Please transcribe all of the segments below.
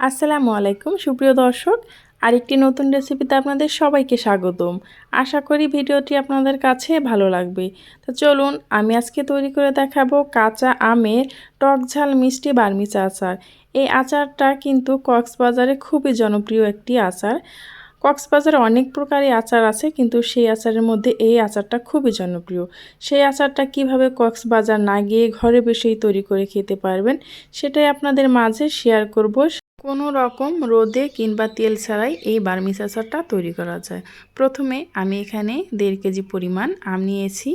আসসালামু আলাইকুম, সুপ্রিয় দর্শক। আরেকটি নতুন রেসিপিতে আপনাদের সবাইকে স্বাগতম। আশা করি ভিডিওটি আপনাদের কাছে ভালো লাগবে। তো চলুন, আমি আজকে তৈরি করে দেখাবো কাঁচা আমের টক ঝাল মিষ্টি বার্মিচা আচার। এই আচারটা কিন্তু কক্সবাজারে খুবই জনপ্রিয় একটি আচার। কক্সবাজারে অনেক প্রকারই আচার আছে, কিন্তু সেই আচারের মধ্যে এই আচারটা খুবই জনপ্রিয়। সেই আচারটা কীভাবে কক্সবাজার না গিয়ে ঘরে বসেই তৈরি করে খেতে পারবেন, সেটাই আপনাদের মাঝে শেয়ার করব। কোনো রকম রোদে কিংবা তেল ছাড়াই এই বার্মিস আচারটা তৈরি করা যায়। প্রথমে আমি এখানে দেড় কেজি পরিমাণ আম নিয়েছি।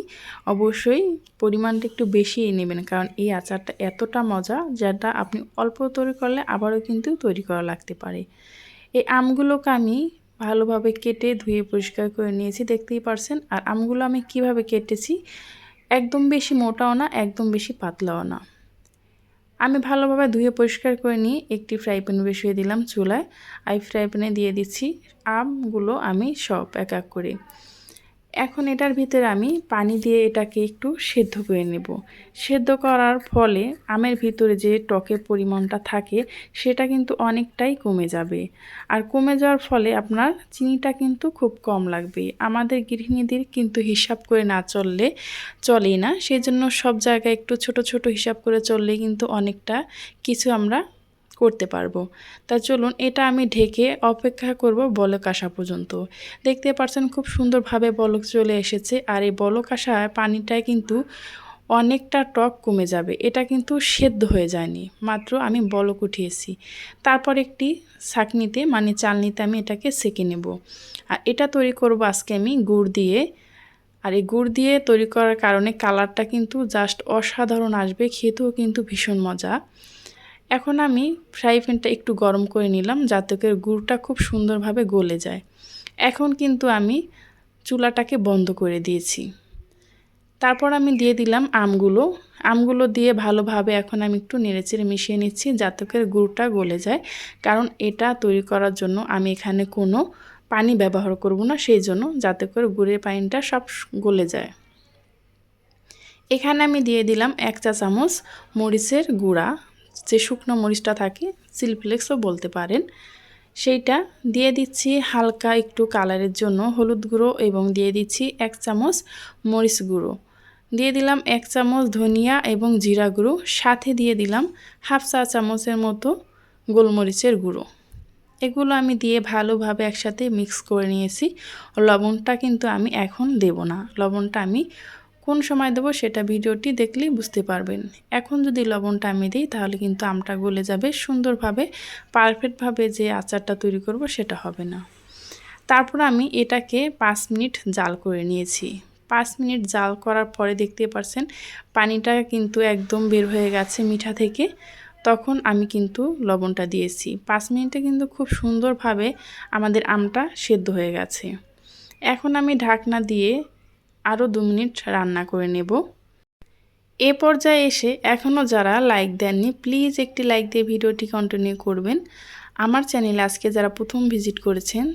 অবশ্যই পরিমাণটা একটু বেশি নেবেন, কারণ এই আচারটা এতটা মজা যেটা আপনি অল্প তৈরি করলে আবারও কিন্তু তৈরি করা লাগতে পারে। এই আমগুলোকে আমি ভালোভাবে কেটে ধুয়ে পরিষ্কার করে নিয়েছি, দেখতেই পারছেন। আর আমগুলো আমি কীভাবে কেটেছি, একদম বেশি মোটাও না, একদম বেশি পাতলাও না। আমি ভালোভাবে ধুয়ে পরিষ্কার করে নিয়ে একটি ফ্রাই প্যান বসিয়ে দিলাম চুলায়। আর ফ্রাই প্যানে দিয়ে দিচ্ছি আমগুলো আমি সব এক এক করে। এখন এটার ভিতরে আমি পানি দিয়ে এটাকে একটু সেদ্ধ করে নেব। সেদ্ধ করার ফলে আমের ভিতরে যে টকের পরিমাণটা থাকে, সেটা কিন্তু অনেকটাই কমে যাবে। আর কমে যাওয়ার ফলে আপনার চিনিটা কিন্তু খুব কম লাগবে। আমাদের গৃহিণীদের কিন্তু হিসাব করে না চললে চলেই না। সেই জন্য সব জায়গায় একটু ছোট ছোট হিসাব করে চললে কিন্তু অনেকটা কিছু আমরা করতে পারব। তা চলুন এটা আমি ঢেকে অপেক্ষা করব বলক আসা পর্যন্ত। দেখতে পাচ্ছেন খুব সুন্দরভাবে বলক চলে এসেছে আর এই বলক আসায় পানিটায় কিন্তু অনেকটা টক কমে যাবে। এটা কিন্তু সেদ্ধ হয়ে যায়নি। মাত্র আমি বলক উঠিয়েছি। তারপর একটি ছাকনিতে মানে চালনিতে আমি এটাকে সেঁকে নেব। আর এটা তৈরি করব আজকে আমি গুড় দিয়ে। আর এই গুড় দিয়ে তৈরি করার কারণে কালারটা কিন্তু জাস্ট অসাধারণ আসবে। খেতেও কিন্তু ভীষণ মজা। এখন আমি ফ্রাই প্যানটা একটু গরম করে নিলাম যাতে করে গুড়টা খুব সুন্দরভাবে গলে যায়। এখন কিন্তু আমি চুলাটাকে বন্ধ করে দিয়েছি। তারপর আমি দিয়ে দিলাম আমগুলো। আমগুলো দিয়ে ভালোভাবে এখন আমি একটু নেড়েচেড়ে মিশিয়ে নিচ্ছি যাতে করে গুড়টা গলে যায়। কারণ এটা তৈরি করার জন্য আমি এখানে কোনো পানি ব্যবহার করব না, সেই জন্য যাতে করে গুড়ের পানিটা সব গলে যায়। এখানে আমি দিয়ে দিলাম এক চা চামচ মরিচের গুঁড়া। যে শুকনো মরিচটা থাকে সিলফ্লেক্সও বলতে পারেন, সেইটা দিয়ে দিচ্ছি হালকা একটু কালারের জন্য হলুদ গুঁড়ো এবং দিয়ে দিচ্ছি এক চামচ মরিচ গুঁড়ো। দিয়ে দিলাম এক চামচ ধনিয়া এবং জিরা গুঁড়ো, সাথে দিয়ে দিলাম হাফ চা চামচের মতো গোলমরিচের গুঁড়ো। এগুলো আমি দিয়ে ভালোভাবে একসাথে মিক্স করে নিয়েছি। লবণটা কিন্তু আমি এখন দেব না, লবণটা আমি কোন সময় দেবো সেটা ভিডিওটি দেখলেই বুঝতে পারবেন। এখন যদি লবণটা আমি দিই, তাহলে কিন্তু আমটা গলে যাবে। সুন্দরভাবে, পারফেক্টভাবে যে আচারটা তৈরি করব সেটা হবে না। তারপর আমি এটাকে পাঁচ মিনিট জাল করে নিয়েছি। পাঁচ মিনিট জাল করার পরে দেখতে পারছেন, পানিটা কিন্তু একদম বের হয়ে গেছে মিঠা থেকে। তখন আমি কিন্তু লবণটা দিয়েছি। পাঁচ মিনিটে কিন্তু খুব সুন্দরভাবে আমাদের আমটা সেদ্ধ হয়ে গেছে। এখন আমি ঢাকনা দিয়ে আরও দু মিনিট রান্না করে নেব। এ পর্যায়ে এসে এখনও যারা লাইক দেননি, প্লিজ একটি লাইক দিয়ে ভিডিওটি কন্টিনিউ করবেন। আমার চ্যানেলে আজকে যারা প্রথম ভিজিট করেছেন,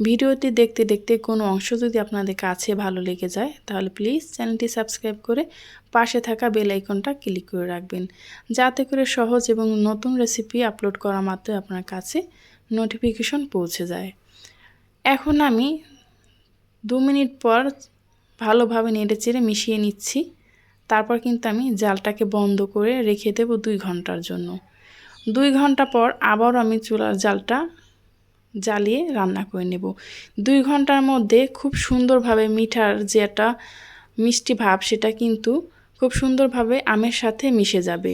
ভিডিওটি দেখতে দেখতে কোনো অংশ যদি আপনাদের কাছে ভালো লেগে যায়, তাহলে প্লিজ চ্যানেলটি সাবস্ক্রাইব করে পাশে থাকা বেল আইকনটা ক্লিক করে রাখবেন। যাতে করে সহজ এবং নতুন রেসিপি আপলোড করা মাত্র আপনার কাছে নোটিফিকেশন পৌঁছে যায়। এখন আমি দু মিনিট পর ভালোভাবে নেড়ে চেড়ে মিশিয়ে নিচ্ছি। তারপর কিন্তু আমি জালটাকে বন্ধ করে রেখে দেবো দুই ঘণ্টার জন্য। দুই ঘণ্টা পর আবারও আমি চুলার জালটা জ্বালিয়ে রান্না করে নেব। দুই ঘণ্টার মধ্যে খুব সুন্দরভাবে মিঠার যে একটা মিষ্টি ভাব, সেটা কিন্তু খুব সুন্দরভাবে আমের সাথে মিশে যাবে।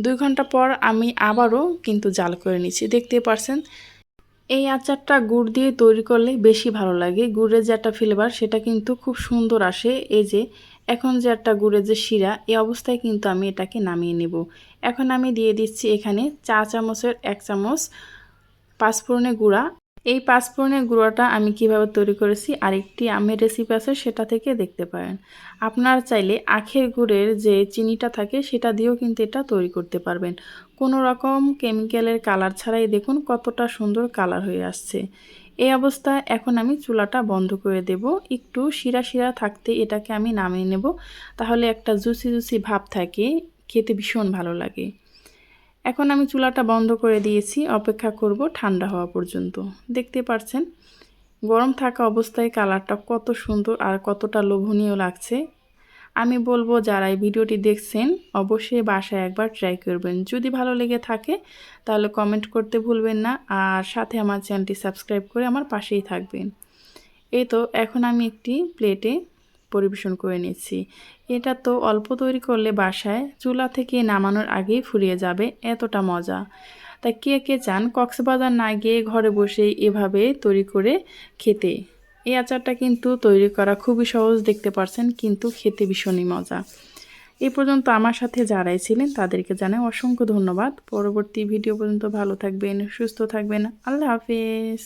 দুই ঘণ্টা পর আমি আবারও কিন্তু জাল করে নিচ্ছি। দেখতে পারছেন এই আচারটা গুড় দিয়ে তৈরি করলে বেশি ভালো লাগে। গুড়ের যে একটা ফ্লেভার সেটা কিন্তু খুব সুন্দর আসে। এই যে, এখন যে একটা গুড়ের যে শিরা এই অবস্থায় কিন্তু আমি এটাকে নামিয়ে নেব। এখন আমি দিয়ে দিচ্ছি এখানে চা চামচের এক চামচ পাঁচফোড়নের গুঁড়া। এই পাঁচফোড়নের গুঁড়োটা আমি কীভাবে তৈরি করেছি, আরেকটি আমের রেসিপি আছে, সেটা থেকে দেখতে পারেন। আপনার চাইলে আখের গুড়ের যে চিনিটা থাকে, সেটা দিয়েও কিন্তু এটা তৈরি করতে পারবেন। কোনো রকম কেমিক্যালের কালার ছাড়াই দেখুন কতটা সুন্দর কালার হয়ে আসছে। এই অবস্থায় এখন আমি চুলাটা বন্ধ করে দেব। একটু শিরা শিরা থাকতে এটাকে আমি নামিয়ে নেব। তাহলে একটা জুসি জুসি ভাব থাকে, খেতে ভীষণ ভালো লাগে। এখন আমি চুলাটা বন্ধ করে দিয়েছি, অপেক্ষা করব ঠান্ডা হওয়া পর্যন্ত। দেখতে পাচ্ছেন গরম থাকা অবস্থায় কালারটা কত সুন্দর আর কতটা লোভনীয় লাগছে। আমি বলব, যারা এই ভিডিওটি দেখছেন, অবশ্যই বাসায় একবার ট্রাই করবেন। যদি ভালো লেগে থাকে, তাহলে কমেন্ট করতে ভুলবেন না। আর সাথে আমার চ্যানেলটি সাবস্ক্রাইব করে আমার পাশেই থাকবেন। এই তো, এখন আমি একটি প্লেটে পরিবেশন করে নিচ্ছি। এটা তো অল্প তৈরি করলে বাসায় চুলা থেকে নামানোর আগেই ফুরিয়ে যাবে, এতটা মজা। তা কে কে চান, কক্সবাজার না গিয়ে ঘরে বসে এভাবে তৈরি করে খেতে? এই আচারটা কিন্তু তৈরি করা খুবই সহজ দেখতে পারছেন, কিন্তু খেতে ভীষণই মজা। এই পর্যন্ত আমার সাথে যারাই ছিলেন তাদেরকে জানাই অসংখ্য ধন্যবাদ। পরবর্তী ভিডিও পর্যন্ত ভালো থাকবেন, সুস্থ থাকবেন। আল্লাহ হাফেজ।